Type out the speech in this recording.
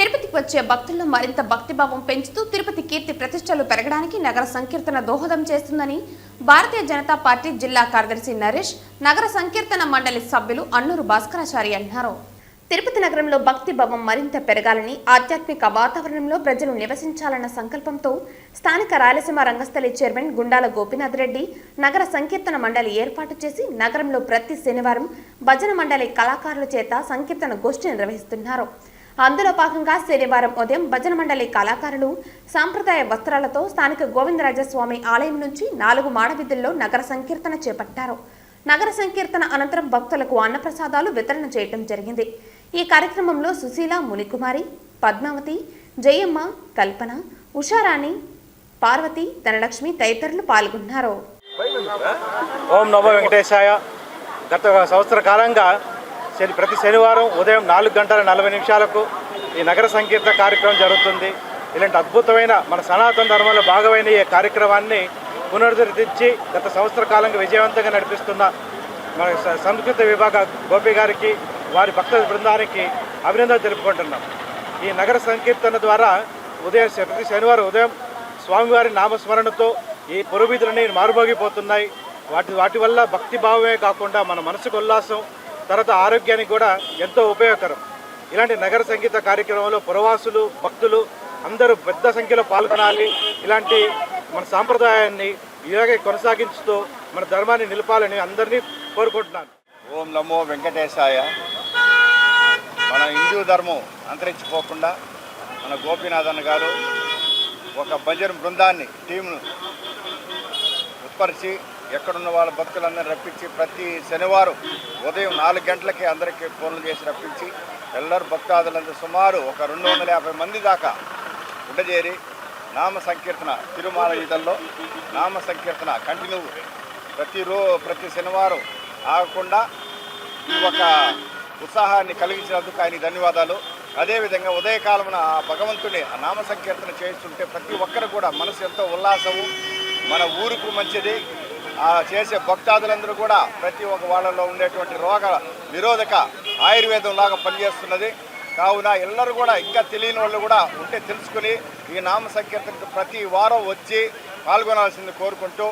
తిరుపతికి వచ్చే భక్తుల్లో మరింత భక్తిభావం పెంచుతూ తిరుపతి కీర్తి ప్రతిష్టలు పెరగడానికి నగర సంకీర్తన దోహదం చేస్తుందని భారతీయ జనతా పార్టీ జిల్లా కార్యదర్శి నరేష్ నగర సంకీర్తన మండలి సభ్యులు అన్నూరు భాస్కరాచారి అన్నారు. తిరుపతి నగరంలో భక్తి భావం మరింత పెరగాలని ఆధ్యాత్మిక వాతావరణంలో ప్రజలు నివసించాలన్న సంకల్పంతో స్థానిక రాయలసీమ రంగస్థలి చైర్మన్ గుండాల గోపీనాథ్ రెడ్డి నగర సంకీర్తన మండలి ఏర్పాటు చేసి నగరంలో ప్రతి శనివారం భజన మండలి కళాకారుల చేత సంకీర్తన గోష్ఠి నిర్వహిస్తున్నారు. అందులో భాగంగా శనివారం ఉదయం భజన మండలి కళాకారులు సాంప్రదాయ వస్త్రాలతో స్థానిక గోవిందరాజస్వామి ఆలయం నుంచి నాలుగు మాడవీధుల్లో నగర సంకీర్తన చేపట్టారు. నగర సంకీర్తన అనంతరం భక్తులకు అన్నప్రసాదాలు వితరణ చేయడం జరిగింది. ఈ కార్యక్రమంలో సుశీల మునికుమారి పద్మావతి జయమ్మ కల్పన ఉషారాణి పార్వతి ధనలక్ష్మి తదితరులు పాల్గొన్నారు. ఓం నమో వెంకటేశాయ. గత సంవత్సర కాలంగా శని ప్రతి శనివారం ఉదయం నాలుగు గంటల నలభై నిమిషాలకు ఈ నగర సంకీర్తన కార్యక్రమం జరుగుతుంది. ఇలాంటి అద్భుతమైన మన సనాతన ధర్మంలో భాగమైన ఈ కార్యక్రమాన్ని పునరుద్ధరించి గత సంవత్సర కాలంగా విజయవంతంగా నడిపిస్తున్న మన సంస్కృత విభాగ గోపి గారికి వారి భక్త బృందానికి అభినందనలు తెలుపుకుంటున్నాం. ఈ నగర సంకీర్తన ద్వారా ఉదయం ప్రతి శనివారం ఉదయం స్వామివారి నామస్మరణతో ఈ పురవీధులన్నీ మారుమోగిపోతున్నాయి. వాటి వాటి వల్ల భక్తి భావమే కాకుండా మన మనసుకు ఉల్లాసం తర్వాత ఆరోగ్యానికి కూడా ఎంతో ఉపయోగకరం. ఇలాంటి నగర సంగీత కార్యక్రమంలో పురవాసులు భక్తులు అందరూ పెద్ద సంఖ్యలో పాల్గొనాలి. ఇలాంటి మన సాంప్రదాయాన్ని ఇలాగే కొనసాగించుతూ మన ధర్మాన్ని నిలపాలని అందరినీ కోరుకుంటున్నాను. ఓం నమో వెంకటేశాయ. మన హిందూ ధర్మం అంతరించిపోకుండా మన గోపీనాథన్ గారు ఒక భజన బృందాన్ని టీంను ఉత్పరిచి ఎక్కడున్న వాళ్ళ భక్తులందరినీ రప్పించి ప్రతి శనివారం ఉదయం నాలుగు గంటలకి అందరికీ ఫోన్లు చేసి రప్పించి ఎల్లరు భక్తాదులందరూ సుమారు ఒక రెండు వందల యాభై మంది దాకా ఉండజేరి నామ సంకీర్తన తిరుమల ఈదల్లో నామ సంకీర్తన కంటిన్యూ ప్రతిరో ప్రతి శనివారం ఆగకుండా ఈ ఒక ఉత్సాహాన్ని కలిగించినందుకు ఆయనకి ధన్యవాదాలు. అదేవిధంగా ఉదయకాలమున ఆ భగవంతుని నామ సంకీర్తన చేస్తుంటే ప్రతి ఒక్కరు కూడా మనసు ఎంతో ఉల్లాసము మన ఊరుకు మంచిది. చేసే భక్తాదులందరూ కూడా ప్రతి ఒక్క వాళ్ళలో ఉండేటువంటి రోగ నిరోధక ఆయుర్వేదం లాగా పనిచేస్తున్నది కావున ಎಲ್ಲರೂ కూడా ఇంకా తెలియని వాళ్ళు కూడా ఉంటే తెలుసుకుని ఈ నామ సంకీర్తనకు ప్రతి వారం వచ్చి పాల్గొనాల్సింది కోరుకుంటూ